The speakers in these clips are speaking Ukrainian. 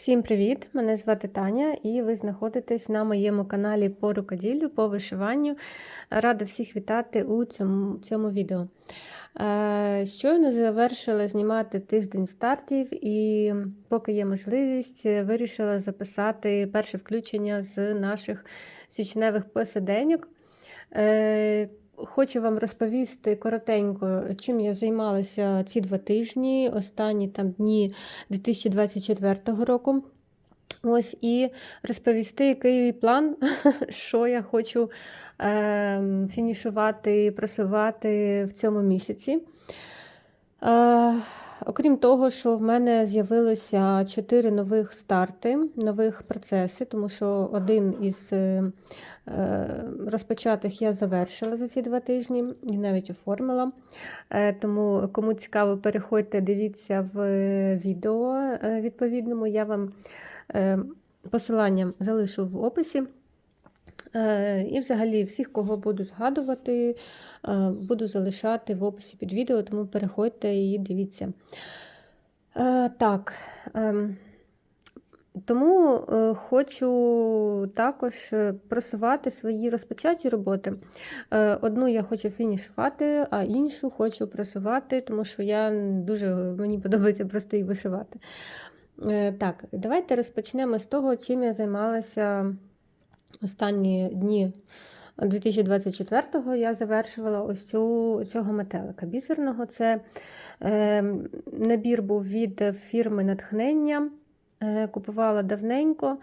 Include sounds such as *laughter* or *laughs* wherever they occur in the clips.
Всім привіт! Мене звати Таня, і ви знаходитесь на моєму каналі по рукоділлю, по вишиванню. Рада всіх вітати у цьому, цьому відео. Е, Щойно завершила знімати тиждень стартів, і поки є можливість, вирішила записати перше включення з наших січневих посиденьок. Хочу вам розповісти коротенько, чим я займалася ці два тижні, останні там дні 2024 року. Ось і розповісти, який план, *laughs* що я хочу е, фінішувати, просувати в цьому місяці. Е, окрім того, що в мене з'явилося чотири нових старти, нових процеси, тому що один із е, розпочатих я завершила за ці два тижні і навіть оформила. Е, тому, кому цікаво, переходьте, дивіться в відео е, відповідному. Я вам е, посилання залишу в описі. Е, І, взагалі, всіх, кого буду згадувати, е, буду залишати в описі під відео, тому переходьте і дивіться. Е, Так. ем, Тому хочу також просувати свої розпочаті роботи. Одну я хочу фінішувати, а іншу хочу просувати, тому що я дуже мені подобається просто її вишивати. Так, давайте розпочнемо з того, чим я займалася останні дні 2024-го. Я завершувала ось цю, цього метелика бісерного. Це е, набір був від фірми Натхнення. Е, Купувала давненько.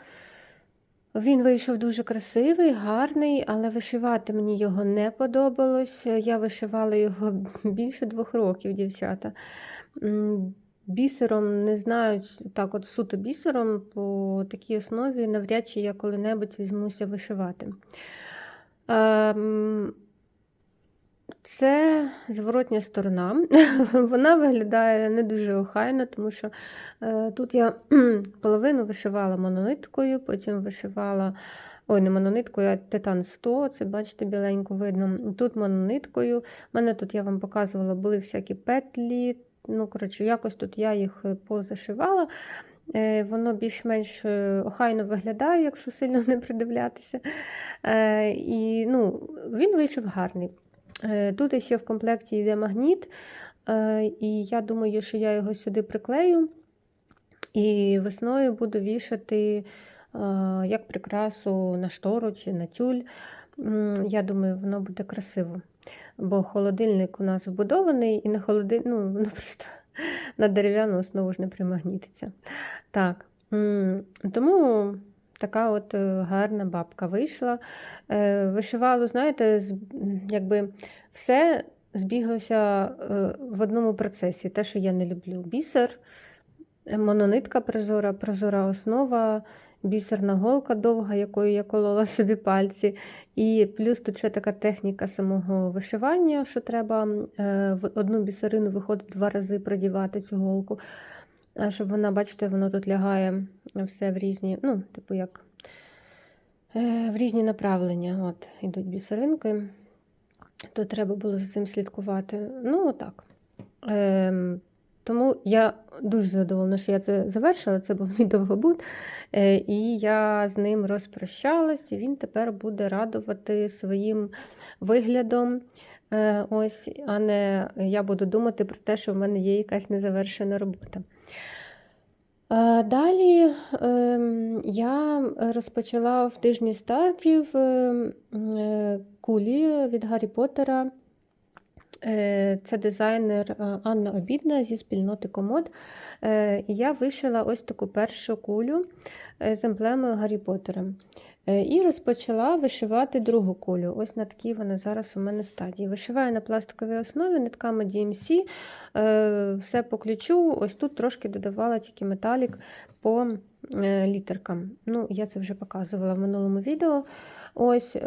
Він вийшов дуже красивий, гарний, але вишивати мені його не подобалось. Я вишивала його *laughs* більше двох років, дівчата. Бісером, не знаю, так от суто бісером по такій основі навряд чи я коли-небудь візьмуся вишивати. Ем, Це зворотня сторона. *laughs* Вона виглядає не дуже охайно, тому що е, тут я *clears throat* половину вишивала монониткою, потім вишивала. Ой, не монониткою, а титан 100, це бачите, біленько видно. Тут монониткою. У мене тут я вам показувала, були всякі петлі. Ну, коротше, якось тут я їх позашивала. Е, Воно більш-менш е, охайно виглядає, якщо сильно *laughs* не придивлятися. Е, І ну, він вийшов гарний. Е, Тут ще в комплекті йде магніт, е, і я думаю, що я його сюди приклею. І весною буду вішати е, як прикрасу на штору чи на тюль. Я думаю, воно буде красиво. Бо холодильник у нас вбудований, і на холодильник, ну, *laughs* воно просто на дерев'яну основу ж не примагнітиться. Так. Тому така от е, гарна бабка вийшла. Е, Вишивало, знаєте, якби все збіглося е, в одному процесі. Те, що я не люблю. Бісер, мононитка прозора, прозора основа, бісерна голка довга, якою я колола собі пальці. І плюс тут ще така техніка самого вишивання, що треба е, в одну бісерину виходить два рази продівати цю голку. Щоб вона, бачите, воно тут лягає все в різні, ну, типу як е, в різні направлення. От, ідуть бісеринки. То треба було за цим слідкувати. Ну, отак. Тому я дуже задоволена, що я це завершила. Це був *laughs* мій довгобуд. Е, і я з ним розпрощалась, і він тепер буде радувати своїм виглядом. Е, Ось, а не я буду думати про те, що в мене є якась незавершена робота. Е, Далі ем, я розпочала в тижні стартів ем, кулі від Гаррі Поттера. Е, Це дизайнер е, Анна Обідна зі спільноти Комод. Е, І я вишила ось таку першу кулю з емблемою Гаррі Поттера. Е, І розпочала вишивати другу кулю. Ось на такій вона зараз у мене стадії. Вишиваю на пластиковій основі нитками DMC. Е, Все по ключу. Ось тут трошки додавала тільки металік по е, літеркам. Ну, я це вже показувала в минулому відео. Ось,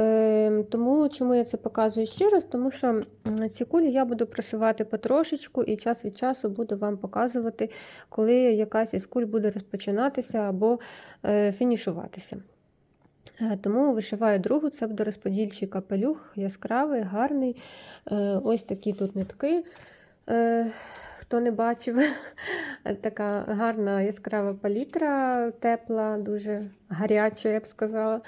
Тому чому я це показую ще раз? Тому що ці кулі я буду просувати потрошечку і час від часу буду вам показувати, коли якась із куль буде розпочинатися або фінішуватися. Е, Тому вишиваю другу, це буде розподільчий капелюх, яскравий, гарний. Е, Ось такі тут нитки. Хто не бачив, *laughs* така гарна яскрава палітра, тепла, дуже гаряча, я б сказала.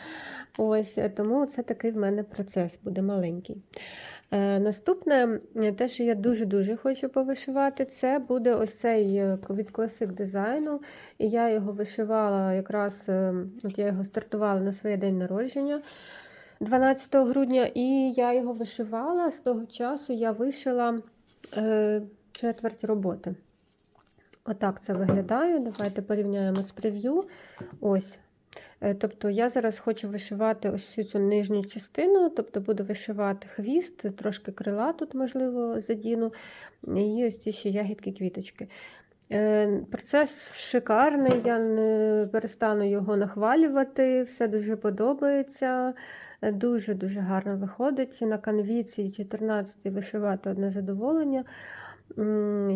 Ось, е, Тому це такий в мене процес буде маленький. Е, Наступне, е, те, що я дуже-дуже хочу повишивати, це буде ось цей від класик дизайну. І я його вишивала якраз, от я його стартувала на своє день народження 12 грудня, і я його вишивала. З того часу я вишила четверть роботи. Отак це виглядає. Давайте порівняємо з прев'ю. Ось. Е, Тобто я зараз хочу вишивати ось всю цю нижню частину, тобто буду вишивати хвіст, трошки крила тут, можливо, задіну, і ось ці ще ягідки квіточки. Е, Процес шикарний, я не перестану його нахвалювати, все дуже подобається. Е, Дуже-дуже гарно виходить. На канві 14 вишивати одне задоволення.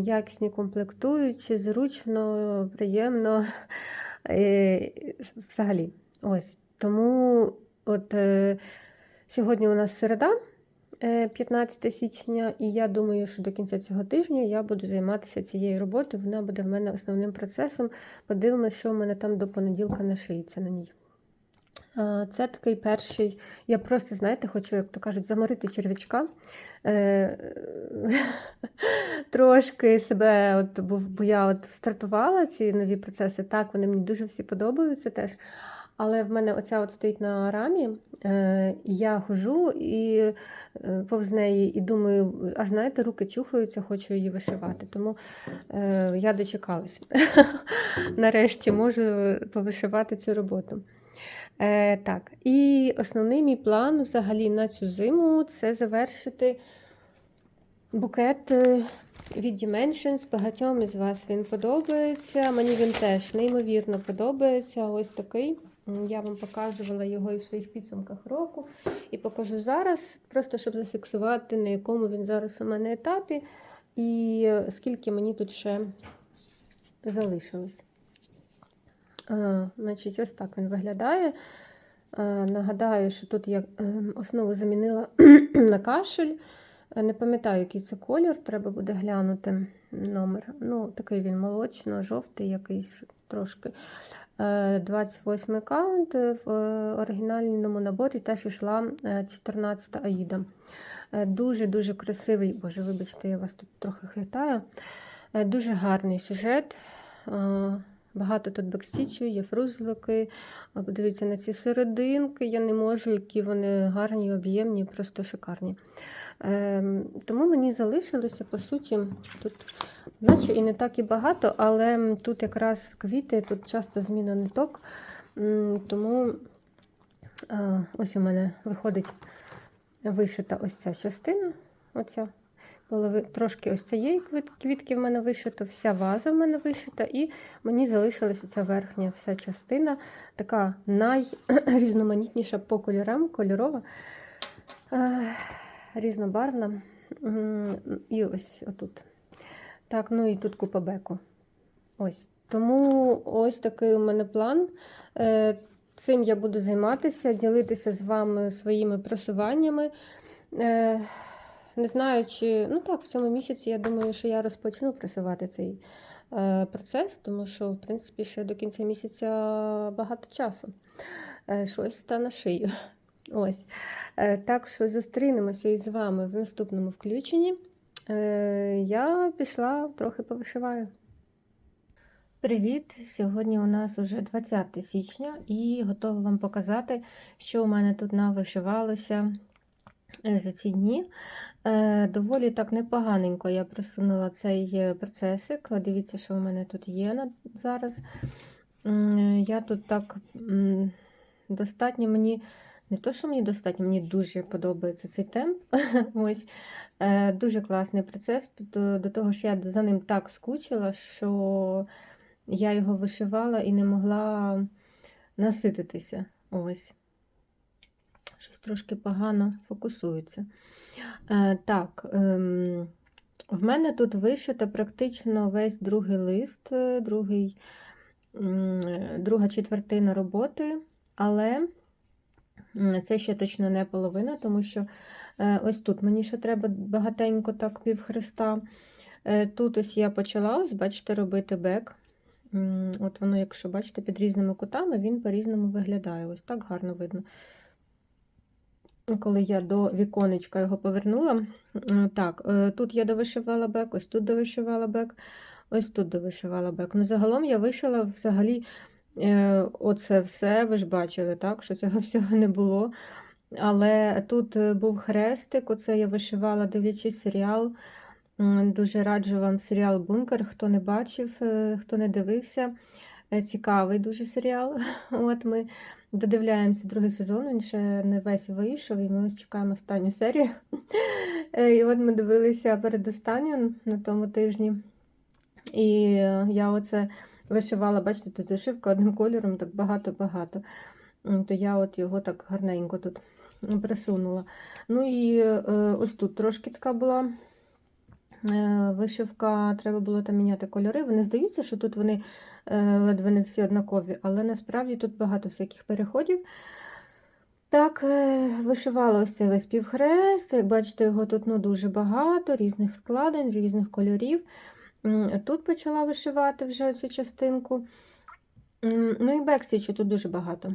Якісні комплектуючі, зручно, приємно. *laughs* Е, Взагалі. Ось. Тому от е, сьогодні у нас середа, е, 15 січня, і я думаю, що до кінця цього тижня я буду займатися цією роботою. Вона буде в мене основним процесом. Подивимось, що в мене там до понеділка нашиється на ній. А, Це такий перший. Я просто, знаєте, хочу, як то кажуть, заморити черв'ячка. Е, *laughs* Трошки себе, от, бо, я от стартувала ці нові процеси, так, вони мені дуже всі подобаються теж. Але в мене оця от стоїть на рамі, е, і я хожу і е, повз неї і думаю, аж знаєте, руки чухаються, хочу її вишивати. Тому е, я дочекалась. *laughs* Нарешті можу повишивати цю роботу. Е, так, і основний мій план взагалі на цю зиму це завершити букет е, від Dimensions. Багатьом із вас він подобається. Мені він теж неймовірно подобається. Ось такий. Я вам показувала його і в своїх підсумках року. І покажу зараз, просто щоб зафіксувати, на якому він зараз у мене етапі, і е, скільки мені тут ще залишилось. Е, Значить, ось так він виглядає. Е, Нагадаю, що тут я е, основу замінила *clears throat* на кашель. Не пам'ятаю, який це колір, треба буде глянути номер. Ну, такий він молочно-жовтий, якийсь трошки. Е, 28 каунт в оригінальному наборі теж йшла е, 14 Аїда. Дуже-дуже красивий, боже, вибачте, я вас тут трохи хитаю. Дуже гарний сюжет. Е, Багато тут бекстічу, є фрузлики. А Подивіться на ці серединки, я не можу, які вони гарні, об'ємні, просто шикарні. Ем, тому мені залишилося, по суті, тут, наче і не так і багато, але тут якраз квіти, тут часто зміна ниток. Тому е, ось у мене виходить вишита ось ця частина. Оця. Трошки ось цієї квітки в мене вишито, вся ваза в мене вишита, і мені залишилася ця верхня вся частина, така найрізноманітніша *clears throat* по кольорам, кольорова, е, різнобарвна. І ось отут. Так, ну і тут купа беку. Ось. Тому ось такий у мене план. Е, Цим я буду займатися, ділитися з вами своїми просуваннями. Не знаю, чи ну так, в цьому місяці я думаю, що я розпочну просувати цей е, процес, тому що, в принципі, ще до кінця місяця багато часу. Е, Щось та на шию. *laughs* Ось. Е, Так що зустрінемося із вами в наступному включенні. Е, Я пішла трохи повишиваю. Привіт! Сьогодні у нас уже 20 січня і готова вам показати, що у мене тут навишивалося е, за ці дні. Е, Доволі так непоганенько я просунула цей е, процесик. Дивіться, що у мене тут є зараз. Я тут так достатньо мені, не то, що мені достатньо, мені дуже подобається цей темп. *laughs* Ось. Е, Дуже класний процес. До того ж, я за ним так скучила, що я його вишивала і не могла насититися. Ось. Щось трошки погано фокусується. Е, так, ем, в мене тут вишито практично весь другий лист, е, другий, друга четвертина роботи, але це ще точно не половина, тому що е, ось тут мені ще треба багатенько так півхреста. Тут ось я почала, ось, бачите, робити бек. От воно, якщо бачите, під різними кутами, він по-різному виглядає. Ось так гарно видно. Коли я до віконечка його повернула, так, е, тут я довишивала бек, ось тут довишивала бек, ось тут довишивала бек. Ну, загалом я вишила взагалі е, оце все, ви ж бачили, так, що цього *laughs* всього не було. Але тут е, був хрестик, оце я вишивала, дивлячись серіал. Дуже раджу вам серіал Бункер. Хто не бачив, хто не дивився. Цікавий дуже серіал. *laughs* От ми додивляємося другий сезон, він ще не весь вийшов, і ми ось чекаємо останню серію. *laughs* Е, І от ми дивилися передостанню на тому тижні. І я оце вишивала, бачите, тут зашивка одним кольором, так багато-багато. То я от його так гарненько тут присунула. Ну і е, ось тут трошки така була вишивка, треба було там міняти кольори. Вони здаються, що тут вони е, ледве не всі однакові, але насправді тут багато всяких переходів. Так, е, вишивала весь півхрест. Як бачите, його тут ну, дуже багато, різних складень, різних кольорів. Тут почала вишивати вже цю частинку. Ну і бексічу тут дуже багато.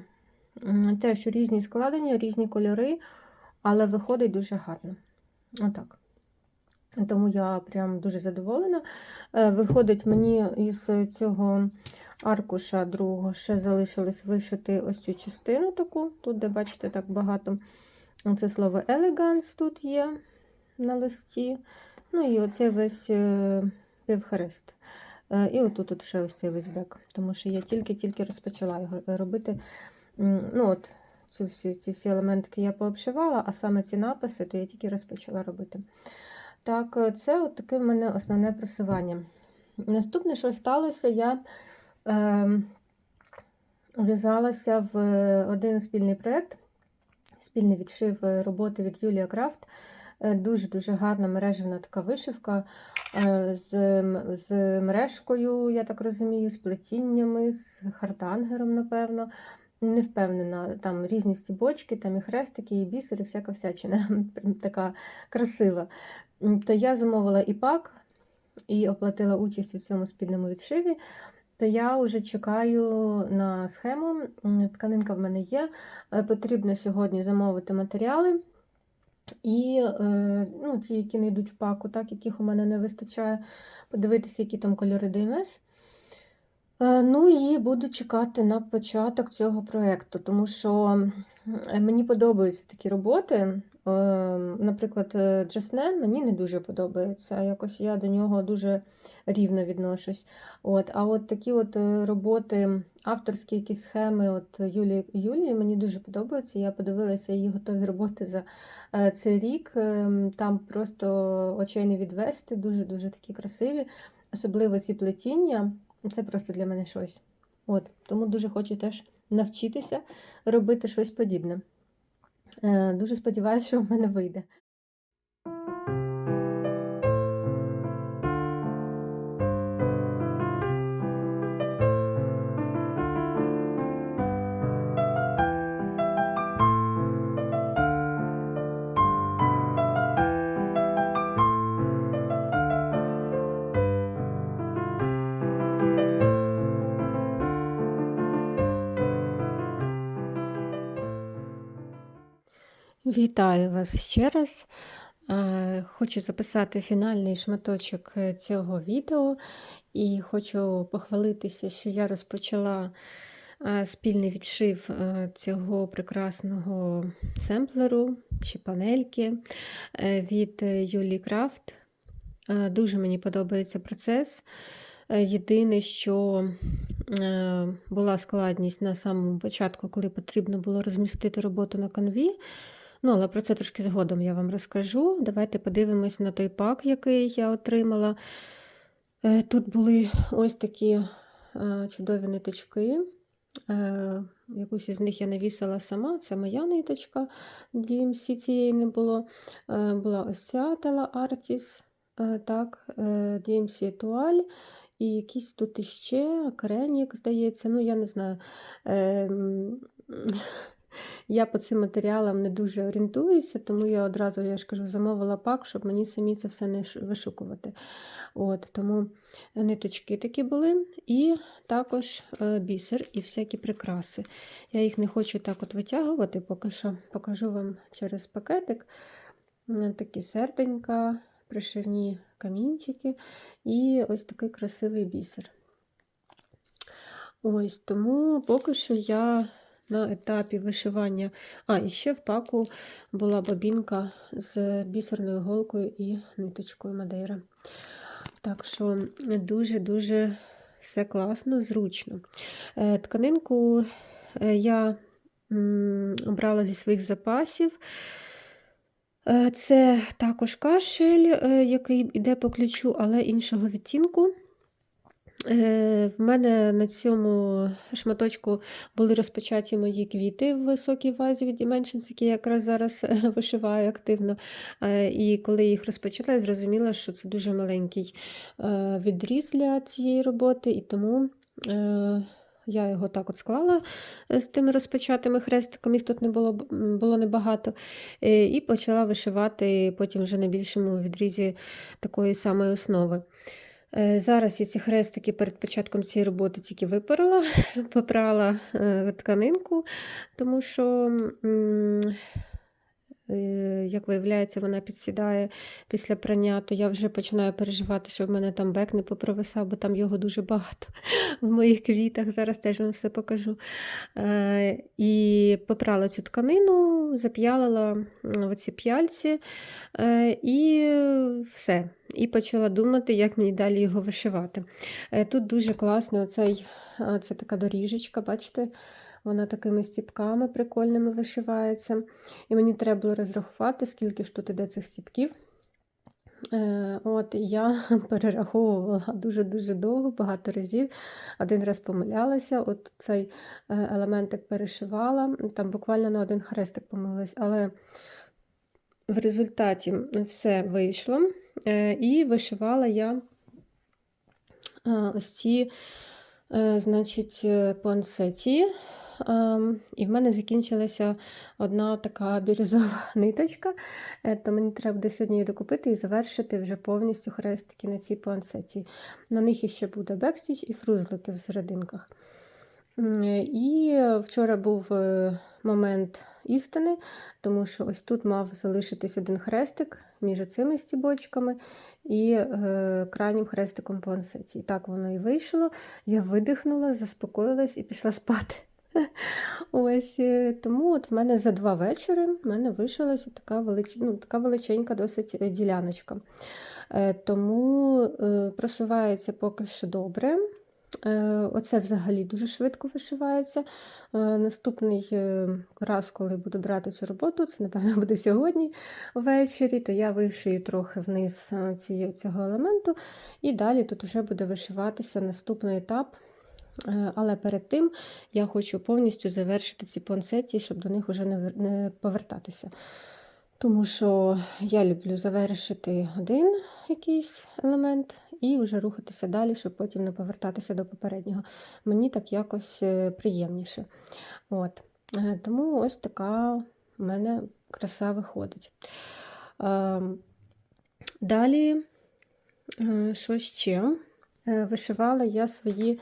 Теж різні складення, різні кольори, але виходить дуже гарно. Отак. Тому я прям дуже задоволена. Е, Виходить, мені із цього аркуша другого ще залишилось вишити ось цю частину таку, тут, де бачите, так багато. Це слово elegance тут є на листі. Ну і оцей весь е, півхрест. Е, І отут тут ще ось цей весь бек, тому що я тільки-тільки розпочала його робити. Ну от, цю всі, ці всі елементики я пообшивала, а саме ці написи, то я тільки розпочала робити. Так, е, це от таке в мене основне просування. Наступне, що сталося, я е, в'язалася в один спільний проєкт, спільний відшив е, роботи від Юлія Крафт. Е, Дуже-дуже гарна мережевна така вишивка е, з, з мережкою, я так розумію, з плетіннями, з хардангером, напевно. Не впевнена, там різні стібочки, там і хрестики, і бісери, всяка всячина *laughs* така красива. То я замовила і пак, і оплатила участь у цьому спільному відшиві. То я вже чекаю на схему. Тканинка в мене є. Е, Потрібно сьогодні замовити матеріали. І е, ну, ті, які не йдуть в паку, так, яких у мене не вистачає, подивитися, які там кольори ДМС. Е, Ну і буду чекати на початок цього проєкту, тому що мені подобаються такі роботи. Е, Наприклад, е, Джаснен мені не дуже подобається. Якось я до нього дуже рівно відношусь. От, а от такі от е, роботи, авторські якісь схеми от Юлії, Юлії мені дуже подобаються. Я подивилася її готові роботи за е, цей рік. Ем, Там просто очей не відвести, дуже-дуже такі красиві. Особливо ці плетіння. Це просто для мене щось. От, тому дуже хочу теж навчитися робити щось подібне. Е, Дуже сподіваюся, що в мене вийде. Вітаю вас ще раз. Е, Хочу записати фінальний шматочок е, цього відео і хочу похвалитися, що я розпочала е, спільний відшив цього прекрасного семплеру чи панельки від Юлі Крафт. Дуже мені подобається процес. Єдине, що була складність на самому початку, коли потрібно було розмістити роботу на канві. Ну, але про це трошки згодом я вам розкажу. Давайте подивимось на той пак, який я отримала. Е, Тут були ось такі е, чудові ниточки. Е, Якусь із них я навісила сама, це моя ниточка, DMC цієї не було. Була ось ця Tela Artis, так, DMC Etoile. І якісь тут іще, кренік, здається, ну я не знаю. Я по цим матеріалам не дуже орієнтуюся, тому я одразу, я ж кажу, замовила пак, щоб мені самі це все не вишукувати. От, тому ниточки такі були, і також е, бісер і всякі прикраси. Я їх не хочу так от витягувати, поки що покажу вам через пакетик. Е, Такі серденька, пришивні камінчики і ось такий красивий бісер. Ось тому поки що я на етапі вишивання. А, і ще в паку була бобінка з бісерною голкою і ниточкою Мадейра. Так що дуже-дуже все класно, зручно. Е, Тканинку е, я обрала зі своїх запасів. Е, Це також кашель, який йде по ключу, але іншого відтінку. Е, В мене на цьому шматочку були розпочаті мої квіти в високій вазі від Dimensions, які я якраз зараз е, вишиваю активно. Е, І коли їх розпочала, я зрозуміла, що це дуже маленький відріз для цієї роботи, і тому я його так от склала з тими розпочатими хрестиками, їх тут не було, було небагато, і почала вишивати потім вже на більшому відрізі такої самої основи. Е, Зараз я ці хрестики перед початком цієї роботи тільки випорола, *laughs* попрала е, тканинку, тому що, е, як виявляється, вона підсідає після прання, то я вже починаю переживати, що в мене там бек не попровисав, бо там його дуже багато *laughs* в моїх квітах. Зараз теж вам все покажу. І попрала цю тканину, зап'ялила оці п'яльці і все. І почала думати, як мені далі його вишивати. Е, Тут дуже класний оцей, а, це така доріжечка, бачите? Вона такими стіпками прикольними вишивається. І мені треба було розрахувати, скільки ж тут іде цих стіпків. Е, От, я *laughs* перераховувала дуже-дуже довго, багато разів. Один раз помилялася, от цей е, елементик перешивала, там буквально на один хрестик помилилась, але в результаті все вийшло. Е, І вишивала я е, ось ці, е, значить, е. Ем, І в мене закінчилася одна така бірюзова *laughs* ниточка, то мені треба буде сьогодні її докупити і завершити вже повністю хрестики на цій пуансеті. На них іще буде бекстіч і фрузлики в серединках. І вчора був е, момент істини, тому що ось тут мав залишитись один хрестик між цими стібочками і е, крайнім хрестиком по ансеті. І так воно і вийшло. Я видихнула, заспокоїлась і пішла спати. *laughs* Ось е, тому от в мене за два вечори в мене вишилася така, велич... ну, така величенька досить діляночка. Тому просувається поки що добре. Е, Оце взагалі дуже швидко вишивається. Е, Наступний е, раз, коли буду брати цю роботу, це, напевно, *laughs* буде сьогодні ввечері, то я вишию трохи вниз цього елементу, і далі тут вже буде вишиватися наступний етап. Але перед тим я хочу повністю завершити ці понцеті, щоб до них вже не повертатися. Тому що я люблю завершити один якийсь елемент і вже рухатися далі, щоб потім не повертатися до попереднього. Мені так якось е, приємніше. От. Е, Тому ось така в мене краса виходить. Ем, Далі, е, що ще? Вишивала я свої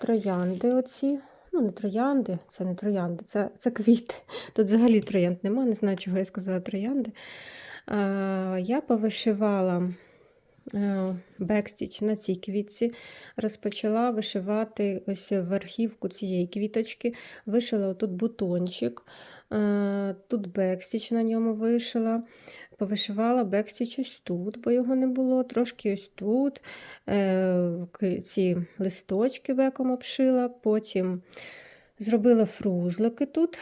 троянди. оці. Ну, не троянди, це не троянди, це, це квіти. *laughs* Тут взагалі троянд нема, не знаю, чого я сказала троянди. Я повишивала бекстіч на цій квітці, розпочала вишивати ось верхівку цієї квіточки, вишила отут бутончик, е, тут бекстіч на ньому вишила. Повишивала бекстіч ось тут, бо його не було, трошки ось тут. Е, ці листочки беком обшила, потім зробила фрузлики тут.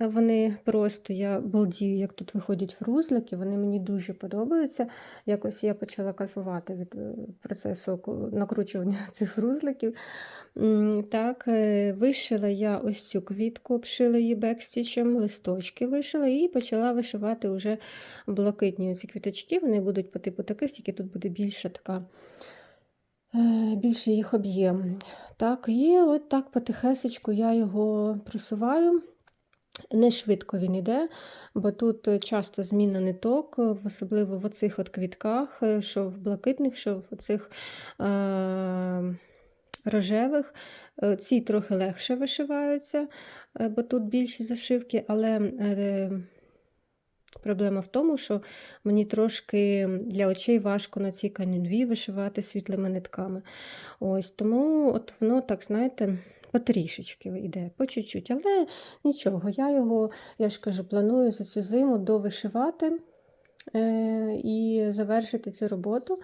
Вони просто, я балдію, як тут виходять фрузлики, вони мені дуже подобаються. Якось я почала кайфувати від е, процесу накручування *laughs* цих фрузликів. Так, е, вишила я ось цю квітку, обшила її бекстічем, листочки вишила і почала вишивати вже блакитні ці квіточки. Вони будуть по типу таких, тільки тут буде більша така. е, Більше їх об'єм. Так, і от так потихесечку я його просуваю. Не швидко він йде, бо тут е, часто зміна ниток, е, особливо в оцих от квітках, е, що в блакитних, що в оцих е- рожевих. Ці трохи легше вишиваються, бо тут більші зашивки, але е- проблема в тому, що мені трошки для очей важко на цій канюдві вишивати світлими нитками. Ось Тому от воно, так, знаєте, потрішечки йде, по чуть-чуть. Але нічого, я його, я ж кажу, планую за цю зиму довишивати е, і завершити цю роботу.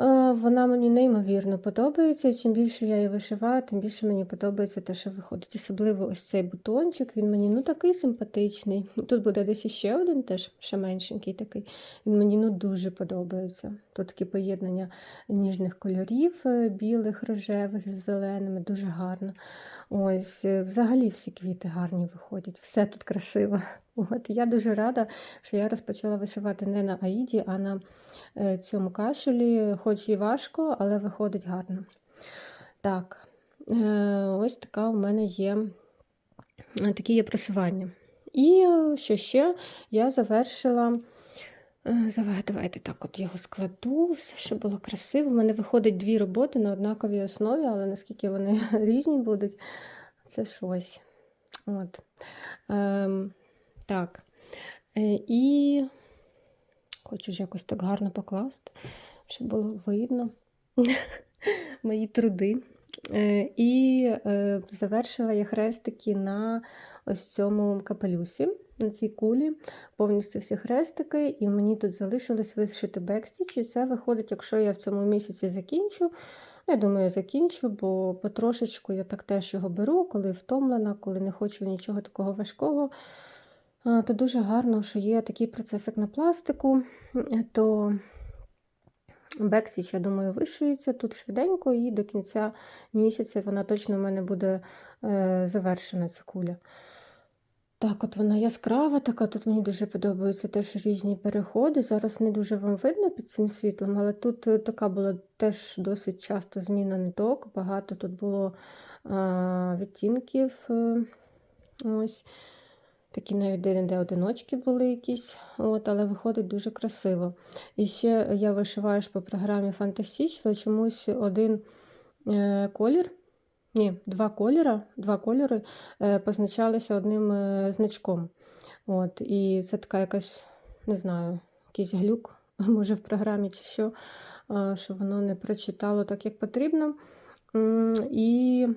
Е, Вона мені неймовірно подобається. І чим більше я її вишиваю, тим більше мені подобається те, що виходить. Особливо ось цей бутончик, він мені ну такий симпатичний. Тут буде десь іще один, теж ще меншенький такий. Він мені ну дуже подобається. Тут таке поєднання ніжних кольорів, е, білих, рожевих з зеленими, дуже гарно. Ось, е, взагалі всі квіти гарні виходять, все тут красиво. *laughs* От, я дуже рада, що я розпочала вишивати не на Аїді, а на е, цьому кашелі, хоч і важко, але виходить гарно. Так, ось така у мене є такі є просування. І що ще я завершила. Е, Давайте так, от його складу, все, щоб було красиво. У мене виходить дві роботи на однаковій основі, але наскільки вони *laughs* різні будуть, це щось. От. Ем, так. Е, І хочу ж якось так гарно покласти, щоб було видно *laughs* мої труди. Е, І е, завершила я хрестики на ось цьому капелюсі, на цій кулі, повністю всі хрестики, і мені тут залишилось вишити бекстіч. І це виходить, якщо я в цьому місяці закінчу. Я думаю, закінчу, бо потрошечку я так теж його беру, коли втомлена, коли не хочу нічого такого важкого. То дуже гарно, що є такий процесик на пластику, то бексіч, я думаю, вишиється тут швиденько, і до кінця місяця вона точно в мене буде е, завершена, ця куля. Так, от вона яскрава, така тут мені дуже подобаються теж різні переходи. Зараз не дуже вам видно під цим світлом, але тут е, така була теж досить часто зміна ниток. Багато тут було а, відтінків. е, Ось. Такі навіть де-не-де одиночки були якісь, от, але виходить дуже красиво. І ще я вишиваю ж по програмі Фантастічно, чомусь один е, колір, ні, два кольора, два кольори е, позначалися одним е, значком. От, і це така якась, не знаю, якийсь глюк, *laughs* може в програмі чи що, що воно не прочитало так, як потрібно. І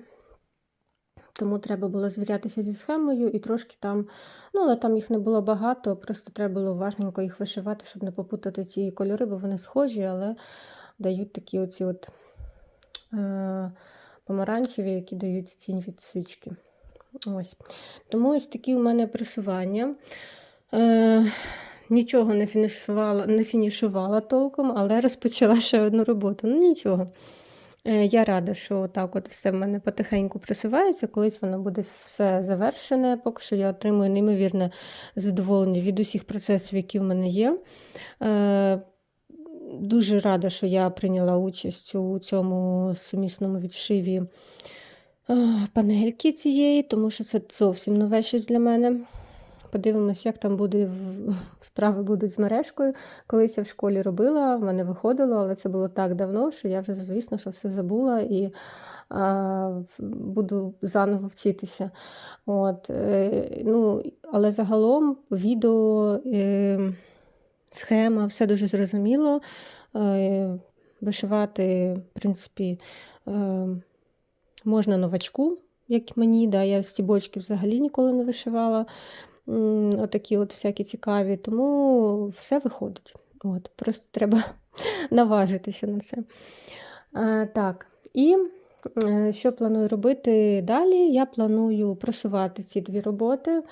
тому треба було звірятися зі схемою і трошки там, ну, але там їх не було багато, просто треба було уважненько їх вишивати, щоб не попутати ті кольори, бо вони схожі, але дають такі оці от е, помаранчеві, які дають тінь від свічки. Ось. Тому ось такі у мене просування. Е, нічого не фінішувала, не фінішувала толком, але розпочала ще одну роботу. Ну, нічого. Е, Я рада, що так от все в мене потихеньку просувається, колись воно буде все завершене. Поки що я отримую неймовірне задоволення від усіх процесів, які в мене є. Е, Дуже рада, що я прийняла участь у цьому сумісному відшиві панельки цієї, тому що це зовсім нове щось для мене. Подивимось, як там буде *laughs* справи будуть з мережкою. Колись я в школі робила, в мене виходило, але це було так давно, що я вже, звісно, що все забула і а, буду заново вчитися. От, е, ну, але загалом відео, е, схема, все дуже зрозуміло. Е, вишивати, в принципі, е, можна новачку, як мені. Да, я стібочки взагалі ніколи не вишивала. Отакі от всякі цікаві, тому все виходить. От, Просто треба *laughs* наважитися на це. Е, так, і що планую робити далі? Я планую просувати ці дві роботи.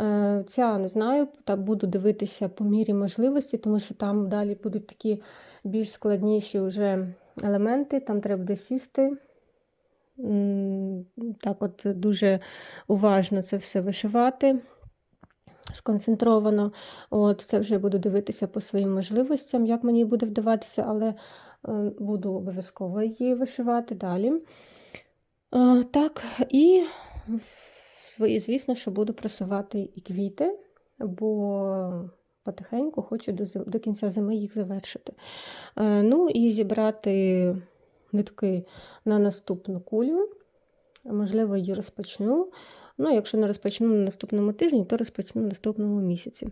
Е, Ця не знаю, та буду дивитися по мірі можливості, тому що там далі будуть такі більш складніші вже елементи, там треба буде сісти. Так, от дуже уважно це все вишивати сконцентровано. От, Це вже буду дивитися по своїм можливостям, як мені буде вдаватися, але е, буду обов'язково її вишивати далі. Е, Так, і Звісно, що буду просувати і квіти, бо потихеньку хочу до, зим- до кінця зими їх завершити. Е, Ну і зібрати нитки на наступну кулю. Можливо, її розпочну. Ну, якщо не розпочну на наступному тижні, то розпочну на наступному місяці.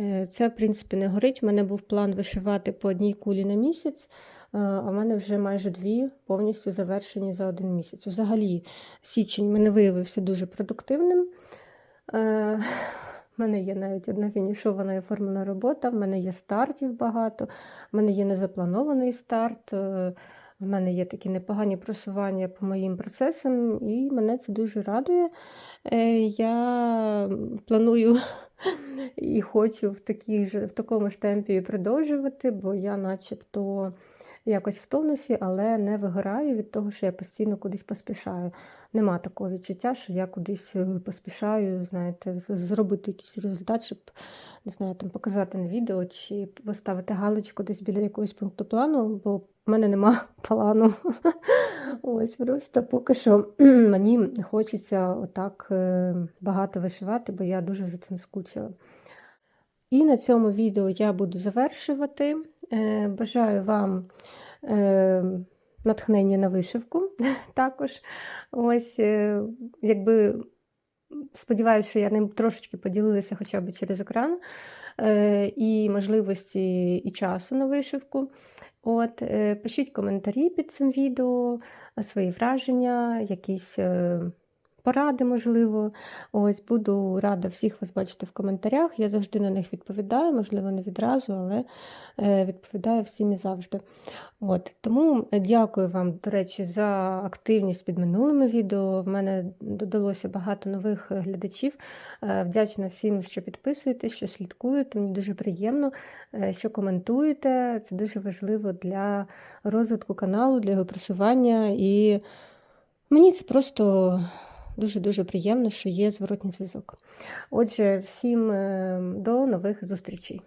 Е, Це, в принципі, не горить. У мене був план вишивати по одній кулі на місяць, е, а в мене вже майже дві повністю завершені за один місяць. Взагалі, січень мене виявився дуже продуктивним. Е, В мене є навіть одна фінішована і оформлена робота, в мене є стартів багато, в мене є незапланований старт. В мене є такі непогані просування по моїм процесам, і мене це дуже радує. Е, Я планую *laughs* і хочу в, такій же, в такому ж темпі продовжувати, бо я начебто якось в тонусі, але не вигораю від того, що я постійно кудись поспішаю. Нема такого відчуття, що я кудись е, поспішаю, знаєте, зробити якийсь результат, щоб не знаю, там показати на відео чи поставити галочку десь біля якогось пункту плану, бо в мене нема *laughs* плану. Ось просто поки що *clears throat* мені хочеться отак е, багато вишивати, бо я дуже за цим скучила. І на цьому відео я буду завершувати. Е, Бажаю вам е, натхнення на вишивку *laughs* також. Ось, якби сподіваюся, що я ним трошечки поділилася хоча б через екран і можливості і часу на вишивку. От, е, пишіть коментарі під цим відео, свої враження, якісь е, поради, можливо. Ось буду рада всіх вас бачити в коментарях. Я завжди на них відповідаю, можливо, не відразу, але е, відповідаю всім і завжди. От, тому дякую вам, до речі, за активність під минулими відео. В мене додалося багато нових глядачів. Е, Вдячна всім, що підписуєтесь, що слідкуєте. Мені дуже приємно, е, що коментуєте. Це дуже важливо для розвитку каналу, для його просування. І мені це просто дуже-дуже приємно, що є зворотній зв'язок. Отже, всім е, до нових зустрічей.